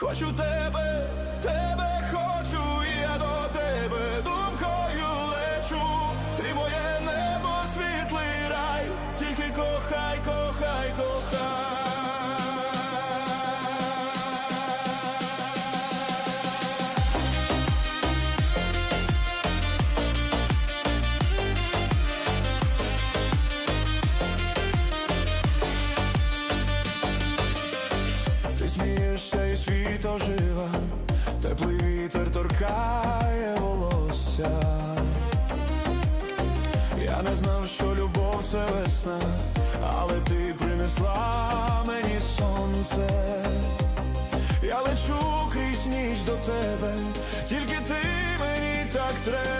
Хочу тебе, тебе смієшся і світ ожива, теплий вітер торкає волосся. Я не знав, що любов це весна, але ти принесла мені сонце. Я лечу крізь ніч до тебе, тільки ти мені так треба.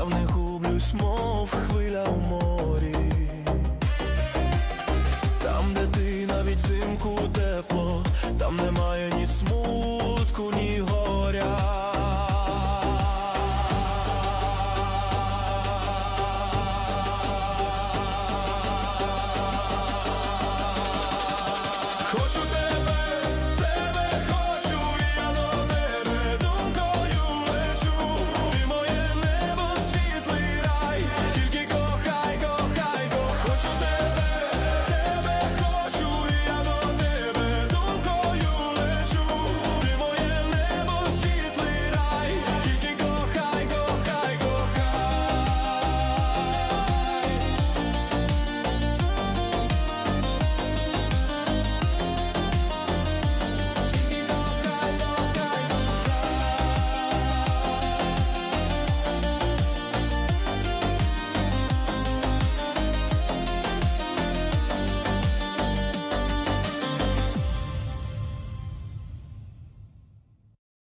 Я в них гублюсь, мов хвиля умов.